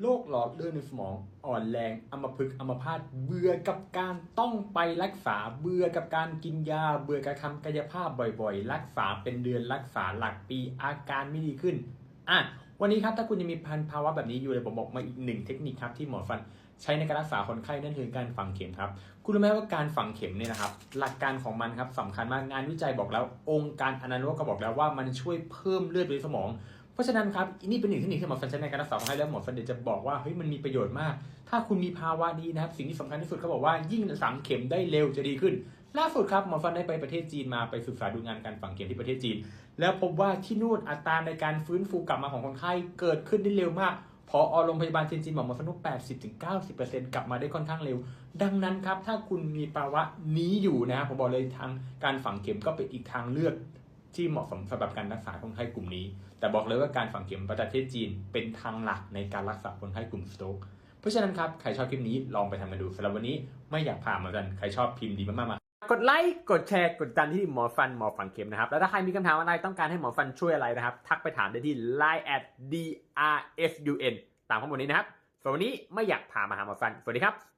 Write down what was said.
โรคหลอดเลือดในสมองอ่อนแรงอัมพฤกษ์อัมพาตเบื่อกับการต้องไปรักษาเบื่อกับการกินยา เบื่อกับทำกายภาพบ่อยๆ รักษาเป็นเดือนรักษาหลักปีอาการไม่ดีขึ้นอะวันนี้ครับถ้าคุณยังมีพันภาวะแบบนี้อยู่เลยผมบอกมาอีกหนึ่งเทคนิคครับที่หมอฟันใช้ในการรักษาคนไข้นั่นคือการฝังเข็มครับ คุณรู้ไหมว่าการฝังเข็มเนี่ยนะครับ หลักการของมันครับสำคัญมากงานวิจัยบอกแล้ว องค์การอนามัยก็บอกแล้วว่ามันช่วยเพิ่มเลือดในสมอง เพราะฉะนั้นครับนี่เป็นหนึ่งเทคนิคที่หมอฟันใช้ในการรักษาคนไข้แล้วหมอฟันเดจะบอกว่าเฮ้ยมันมีประโยชน์มาก ถ้าคุณมีภาวะนี้นะครับสิ่งที่สำคัญที่สุดเขาบอกว่ายิ่งฝังเข็มได้เร็วจะดีขึ้น ล่าสุดครับหมอฟันได้ไปประเทศจีนมาไปศึกษาดูงานการฝังเข็มที่ประเทศจีน แล้วพบว่าที่นู่นอัตราในการฟื้นฟูกลับมาของคนไข้เกิดขึ้นได้เร็วมากพอโรงพยาบาลจีนจีนบอกหมอฟันว่า80-90%กลับมาได้ค่อนข้างเร็ว ดังนั้นครับ ถ้าคุณมีภาวะนี้อยู่นะครับผมบอกเลยทางการฝังเข็มก็เป็นอีกทางเลือก ที่เหมาะสมสำหรับการรักษาคนไข้กลุ่มนี้ แต่บอกเลยว่าการฝังเข็มประเทศจีนเป็นทางหลักในการรักษาคนไข้กลุ่มสโตรกเพราะฉะนั้นครับ ใครชอบคลิปนี้ลองไปทำกันดูสำหรับวันนี้ไม่อยากผ่าเหมือนกันใครชอบพิมพ์ดีมากๆมากดไลค์กดแชร์กดติดตามที่หมอฟันหมอฝังเข็มนะครับ แล้วถ้าใครมีคำถามอะไรต้องการให้หมอฟันช่วยอะไรนะครับ ทักไปถามได้ที่ line at drfun ตามข้อมูลนี้นะครับส่วนวันนี้ไม่อยากพามาหาหมอฟันสวัสดีครับ